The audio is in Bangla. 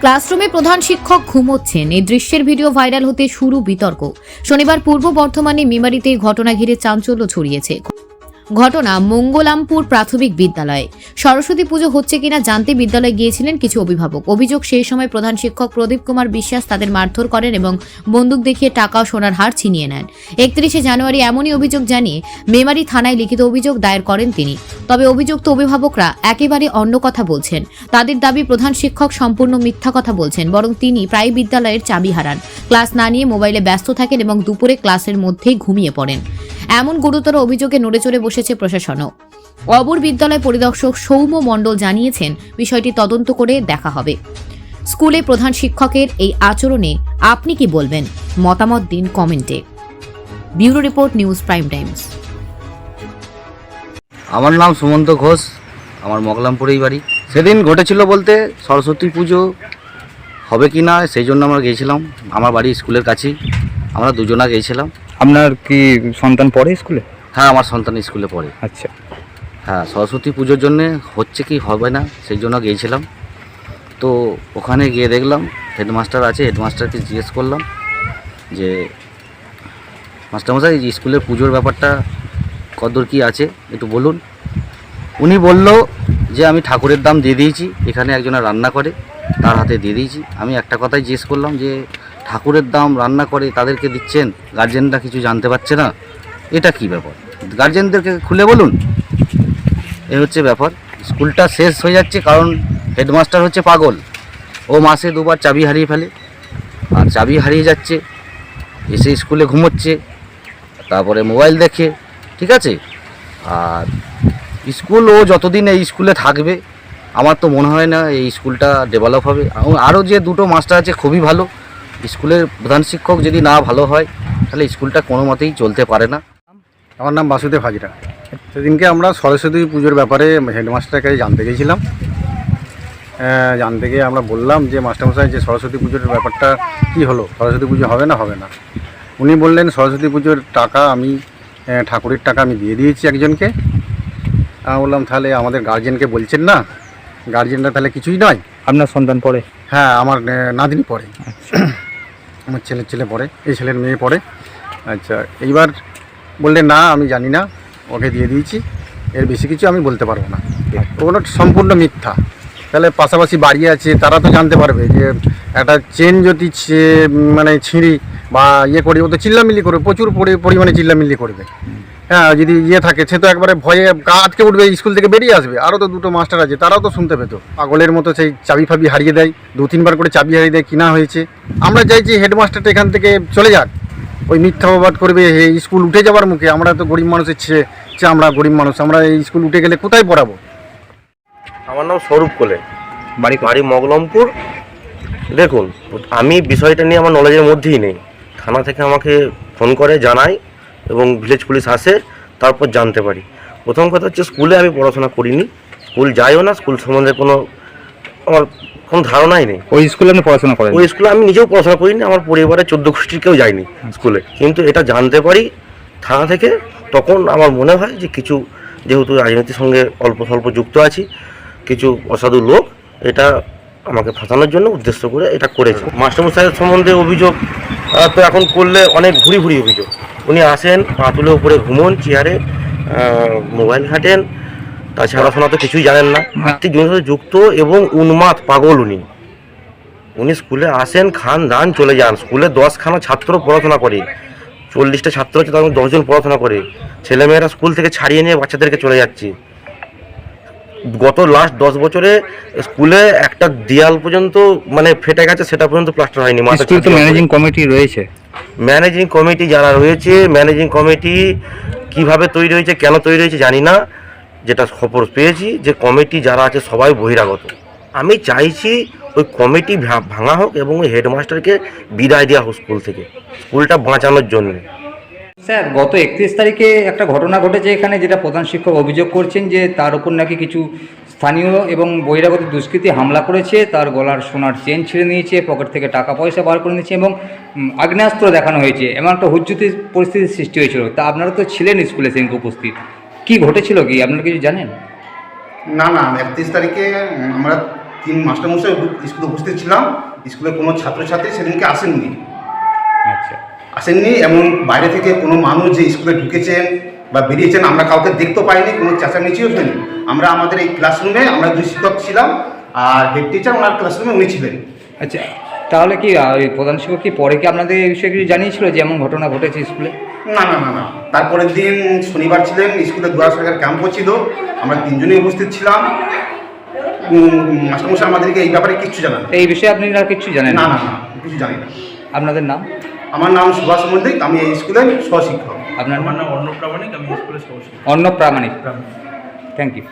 ক্লাসরুমে প্রধান শিক্ষক ঘুমোচ্ছেন। এই দৃশ্যের ভিডিও ভাইরাল হতে শুরু বিতর্ক। শনিবার পূর্ব বর্ধমানে মেমারিতে ঘটনা ঘিরে চাঞ্চল্য ছড়িয়েছে। ঘটনা মঙ্গলামপুর প্রাথমিক বিদ্যালয়ে। সরস্বতী পুজো হচ্ছে কিনা জানতে বিদ্যালয়ে গিয়েছিলেন কিছু অভিভাবক। অভিযোগ সেই সময় প্রধান শিক্ষক প্রদীপ কুমার বিশ্বাস তাদের মারধর করেন এবং বন্দুক দেখিয়ে টাকা ও সোনার হার ছিনিয়ে নেন। একত্রিশে জানুয়ারি এমনই অভিযোগ জানিয়ে মেমারি থানায় লিখিত অভিযোগ দায়ের করেন তিনি। তবে অভিযুক্ত অভিভাবকরা একেবারে অন্য কথা বলছেন। তাদের দাবি প্রধান শিক্ষক সম্পূর্ণ মিথ্যা কথা বলছেন, বরং তিনি প্রায় বিদ্যালয়ের চাবি হারান। ক্লাস না নিয়ে মোবাইলে ব্যস্ত থাকেন এবং দুপুরে ক্লাসের মধ্যেই ঘুমিয়ে পড়েন। এমন গুরুতর অভিযোগে নড়েচড়ে বসেছে প্রশাসনও। অবর বিদ্যালয় পরিদর্শক সৌম্য মণ্ডল জানিয়েছেন, বিষয়টি তদন্ত করে দেখা হবে। স্কুলে প্রধান শিক্ষকের এই আচরণে আপনি কি বলবেন? মতামত দিন কমেন্টে। Bureau report, news prime times. আমার নাম সুমন্ত ঘোষ, আমার মগলামপুরেই বাড়ি। সেদিন ঘটেছিল বলতে সরস্বতী পুজো হবে কি না, সেই জন্য আমরা গিয়েছিলাম। আমার বাড়ি স্কুলের কাছেই। আমরা দুজনা গিয়েছিলাম। আপনার কি সন্তান পড়ে স্কুলে? হ্যাঁ আমার সন্তান স্কুলে পড়ে। আচ্ছা। হ্যাঁ সরস্বতী পুজোর জন্যে হচ্ছে কি হবে না সেই জন্য গিয়েছিলাম। তো ওখানে গিয়ে দেখলাম হেডমাস্টার আছে হেডমাস্টারকে জিজ্ঞেস করলাম যে মাস্টারমশাই স্কুলের পুজোর ব্যাপারটা কতদূর কী আছে? একটু বলুন। উনি বলল যে আমি ঠাকুরের দাম দিয়ে দিয়েছি এখানে একজনে রান্না করে তার হাতে দিয়ে দিয়েছি। আমি একটা কথাই জিজ্ঞেস করলাম যে ঠাকুরের দাম রান্না করে তাদেরকে দিচ্ছেন গার্জেনরা কিছু জানতে পারছে না, এটা কি ব্যাপার? গার্জেনদেরকে খুলে বলুন। এই হচ্ছে ব্যাপার। স্কুলটা শেষ হয়ে যাচ্ছে, কারণ হেডমাস্টার হচ্ছে পাগল। ও মাসে দুবার চাবি হারিয়ে ফেলে, আর চাবি হারিয়ে যাচ্ছে, এসে স্কুলে ঘুমোচ্ছে, তারপরে মোবাইল দেখে, ঠিক আছে? আর স্কুল, ও যতদিন এই স্কুলে থাকবে, আমার তো মনে হয় না এই স্কুলটা ডেভেলপ হবে। আরও যে দুটো মাস্টার আছে, খুবই ভালো। স্কুলের প্রধান শিক্ষক যদি না ভালো হয় তাহলে স্কুলটা কোনো মতেই চলতে পারে না। আমার নাম বাসুদেব হাজরা। সেদিনকে আমরা সরস্বতী পুজোর ব্যাপারে হেডমাস্টারের কাছে জানতে গেছিলাম। জানতে গিয়ে আমরা বললাম যে মাস্টারমশাই যে সরস্বতী পুজোর ব্যাপারটা কি হলো? সরস্বতী পুজো হবে না হবে না? উনি বললেন সরস্বতী পুজোর টাকা আমি ঠাকুরের টাকা আমি দিয়ে দিয়েছি একজনকে। আমি বললাম তাহলে আমাদের গার্জেনকে বলছেন না? গার্জেনরা তাহলে কিছুই নয়? আপনার সন্তান পড়ে? হ্যাঁ আমার নাতনি পড়ে। আমার ছেলের ছেলে পড়ে, এই ছেলের মেয়ে পড়ে। আচ্ছা এইবার বললে, না, আমি জানি না, ওকে দিয়ে দিয়েছি, এর বেশি কিছু আমি বলতে পারব না। ওগুলো সম্পূর্ণ মিথ্যা। তাহলে পাশাপাশি বাড়ি আছে, তারা তো জানতে পারবে যে একটা চেন যদি মানে ছিঁড়ি বা ইয়ে করি, ও তো চিল্লামিল্লি করবে, প্রচুর পরি- পরিমাণে চিল্লামিল্লি করবে। হ্যাঁ যদি ইয়ে থাকে সে তো একবারে ভয়ে গা আটকে উঠবে স্কুল থেকে বেরিয়ে আসবে। আরও তো দুটো মাস্টার আছে তারাও তো শুনতে পেতো। পাগলের মতো সেই চাবি ফাবি হারিয়ে দেয় দু তিনবার করে চাবি হারিয়ে দেয় কিনা হয়েছে। আমরা চাইছি হেডমাস্টারটা এখান থেকে চলে যাক। ওই মিথ্যা অবাদ করবে এই স্কুল উঠে যাওয়ার মুখে। আমরা তো গরিব মানুষের ছে ছে আমরা গরিব মানুষ আমরা এই স্কুল উঠে গেলে কোথায় পড়াবো? আমার নাম স্বরূপ কোলে। বাড়ি বাড়ি মগলমপুর। দেখুন আমি বিষয়টা নিয়ে আমার নলেজের মধ্যেই নেই। থানা থেকে আমাকে ফোন করে জানায়। এবং ভিলেজ পুলিশ আসে তারপর জানতে পারি। প্রথম কথা হচ্ছে স্কুলে আমি পড়াশোনা করিনি। স্কুল যাইও না স্কুল সম্বন্ধে কোনো আমার কোনো ধারণাই নেই। ওই স্কুলে আমি পড়াশোনা করি ওই স্কুলে আমি নিজেও পড়াশোনা করিনি আমার পরিবারের চোদ্দ গোষ্ঠীর কেউ যায়নি স্কুলে কিন্তু এটা জানতে পারি থানা থেকে তখন আমার মনে হয় যে কিছু যেহেতু রাজনীতির সঙ্গে অল্প স্বল্প যুক্ত আছি কিছু অসাধু লোক এটা আমাকে ফাঁসানোর জন্য উদ্দেশ্য করে এটা করেছে। মাস্টারমশাইয়ের সম্বন্ধে অভিযোগ তো এখন করলে অনেক ভুরি ভুরি অভিযোগ। উনি আসেন, পা তুলে উপরে ঘুমন, চেয়ারে মোবাইল ঘাটেন, তাছাড়া পড়াশোনা তো কিছুই জানেন না। আর্থিক সাথে যুক্ত এবং উন্মাদ পাগল উনি। উনি স্কুলে আসেন, খান, দান, চলে যান। স্কুলে দশখানা ছাত্র পড়াশোনা করে। চল্লিশটা ছাত্র হচ্ছে মধ্যে দশজন পড়াশোনা করে। ছেলেমেয়েরা স্কুল থেকে ছাড়িয়ে নিয়ে বাচ্চাদেরকে চলে যাচ্ছে। গত লাস্ট দশ বছরে স্কুলে একটা দেয়াল পর্যন্ত মানে ফেটে গেছে সেটা পর্যন্ত প্লাস্টার হয়নি মাথা স্কুল তো ম্যানেজিং কমিটি রয়েছে। ম্যানেজিং কমিটি যারা রয়েছে ম্যানেজিং কমিটি কীভাবে তৈরি হয়েছে কেন তৈরি হয়েছে জানি না। যেটা খবর পেয়েছি যে কমিটি যারা আছে সবাই বহিরাগত। আমি চাইছি ওই কমিটি ভাঙা হোক এবং ওই হেডমাস্টারকে বিদায় দেওয়া হোক স্কুল থেকে। স্কুলটা বাঁচানোর জন্য। স্যার, গত একত্রিশ তারিখে একটা ঘটনা ঘটেছে এখানে যেটা প্রধান শিক্ষক অভিযোগ করছেন যে তার উপর নাকি কিছু স্থানীয় এবং বহিরাগত দুষ্কৃতী হামলা করেছে, তার গলার সোনার চেন ছিঁড়ে নিয়েছে, পকেট থেকে টাকা পয়সা বার করে নিয়েছে এবং আগ্নেয়াস্ত্র দেখানো হয়েছে এমন একটা হুজ্জুতি পরিস্থিতির সৃষ্টি হয়েছিল। তা আপনারা তো ছিলেন স্কুলে সেদিনকে উপস্থিত। কি ঘটেছিল কি? আপনারা কিছু জানেন? না না একত্রিশ তারিখে আমরা তিন মাস্টারমশাই স্কুলে উপস্থিত ছিলাম। স্কুলে কোনো ছাত্রছাত্রী সেদিনকে আসেননি। আসেননি। এমন বাইরে থেকে কোনো মানুষ যে স্কুলে ঢুকেছেন বা বেরিয়েছেন আমরা কাউকে দেখতেও পাইনি কোনো চেঁচামেচিও হয়নি আমরা আমাদের এই ক্লাসরুমে আমরা দুই শিক্ষক ছিলাম আর হেড টিচার ওনার ক্লাসরুমে উনি ছিলেন। আচ্ছা তাহলে কি ওই প্রধান শিক্ষক কি পরে কি আপনাদের এই বিষয়ে কিছু জানিয়েছিল যে এমন ঘটনা ঘটেছে স্কুলে? না না না না। তারপরের দিন শনিবার ছিলেন স্কুলে দুয়ার সরকার ক্যাম্প ছিল আমরা তিনজনই উপস্থিত ছিলাম। মাস্টারমশাই আমাদেরকে এই ব্যাপারে কিচ্ছু জানান এই বিষয়ে আপনি আর কিছু জানেন না না না কিছু জানি না। আপনাদের নাম? আমার নাম সুভাষ মল্লিক আমি এই স্কুলের সহশিক্ষক। আপনার নাম আমার নাম অর্ণব প্রামাণিক আমি স্কুলের সহশিক্ষক। অন্ন প্রামাণিক। Thank you